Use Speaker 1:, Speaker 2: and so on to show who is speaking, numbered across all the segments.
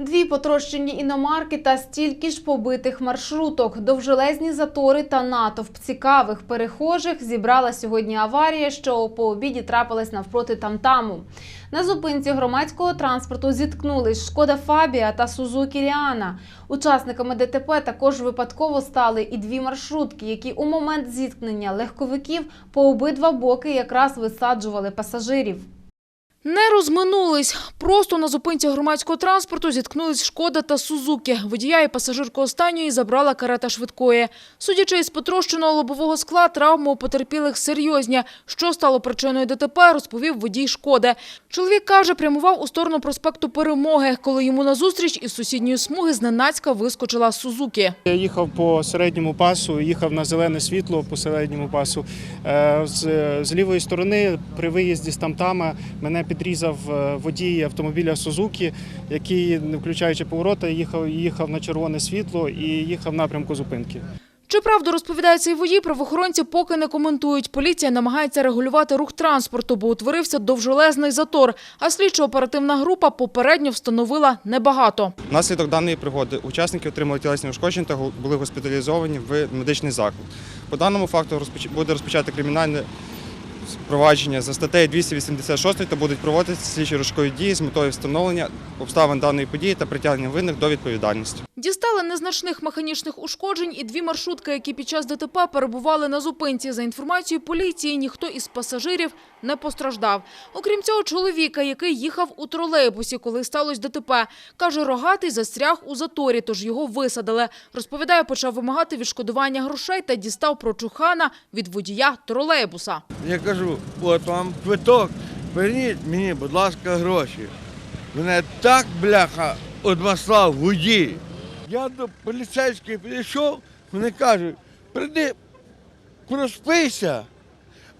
Speaker 1: Дві потрощені іномарки та стільки ж побитих маршруток. Довжелезні затори та натовп цікавих перехожих зібрала сьогодні аварія, що по обіді трапилась навпроти тамтаму. На зупинці громадського транспорту зіткнулись Шкода Фабія та Сузукі Ріана. Учасниками ДТП також випадково стали і дві маршрутки, які у момент зіткнення легковиків по обидва боки якраз висаджували пасажирів.
Speaker 2: Не розминулись. Просто на зупинці громадського транспорту зіткнулись Шкода та Сузуки. Водія і пасажирку останньої забрала карета швидкої. Судячи із потрощеного лобового скла, травми у потерпілих серйозні. Що стало причиною ДТП, розповів водій Шкоди. Чоловік каже, прямував у сторону проспекту Перемоги, коли йому назустріч із сусідньої смуги зненацька вискочила Сузуки.
Speaker 3: Я їхав по середньому пасу, їхав на зелене світло по середньому пасу. Е, З, з лівої сторони при виїзді з тамтама мене підрізав е, водій автомобіля Сузукі, який, не включаючи поворота, їхав, їхав на червоне світло і їхав в напрямку зупинки.
Speaker 2: Чи правду розповідає цей водій, правоохоронці поки не коментують. Поліція намагається регулювати рух транспорту, бо утворився довжелезний затор, а слідчо-оперативна група попередньо встановила небагато.
Speaker 4: Внаслідок даної пригоди учасники отримали тілесні ушкодження та були госпіталізовані в медичний заклад. По даному факту розпоч- буде розпочати кримінальне провадження за статтею 286 та будуть проводитися слідчі розшукові дії з метою встановлення обставин даної події та притягнення винних до відповідальності.
Speaker 2: Дістали незначних механічних ушкоджень і дві маршрутки, які під час ДТП перебували на зупинці. За інформацією поліції, ніхто із пасажирів не постраждав. Окрім цього, чоловіка, який їхав у тролейбусі, коли сталося ДТП, каже, рогатий застряг у заторі, тож його висадили. Розповідає, почав вимагати відшкодування грошей та дістав прочухана від водія тролейбуса.
Speaker 5: Я кажу, от вам квиток, верніть мені, будь ласка, гроші. Мене так бляха одмаслав водій. Я до поліцейських підійшов, вони кажуть, прийди, проспися,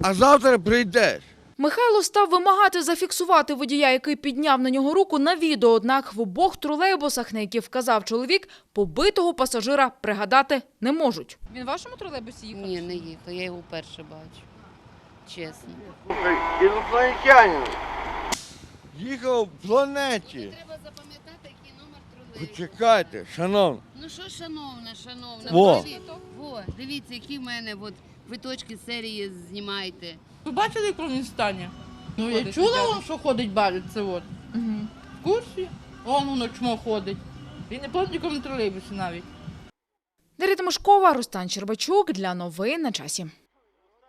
Speaker 5: а завтра прийдеш.
Speaker 2: Михайло став вимагати зафіксувати водія, який підняв на нього руку на відео. Однак в обох тролейбусах, на які вказав чоловік, побитого пасажира пригадати не можуть.
Speaker 6: Він в вашому тролейбусі їхав?
Speaker 7: Ні, не їхав, я його вперше бачу. Чесно.
Speaker 5: Інопланетянин. Їхав в планеті.
Speaker 7: Треба запам'ятати, який номер тролейбусу.
Speaker 5: Почекайте, шановні.
Speaker 7: Ну що, шановна, шановна,
Speaker 5: Во.
Speaker 7: Во, дивіться, які в мене от, квиточки з серії знімайте.
Speaker 6: Ви бачили, як він? Ну, я
Speaker 2: Ходить,
Speaker 6: чула, он, що ходить бачить, це от. В курсі? Он воно чмо ходить. Він не платником на тролейбусі навіть.
Speaker 2: Дар'я Тимошкова, Рустан Щербачук для новин на часі.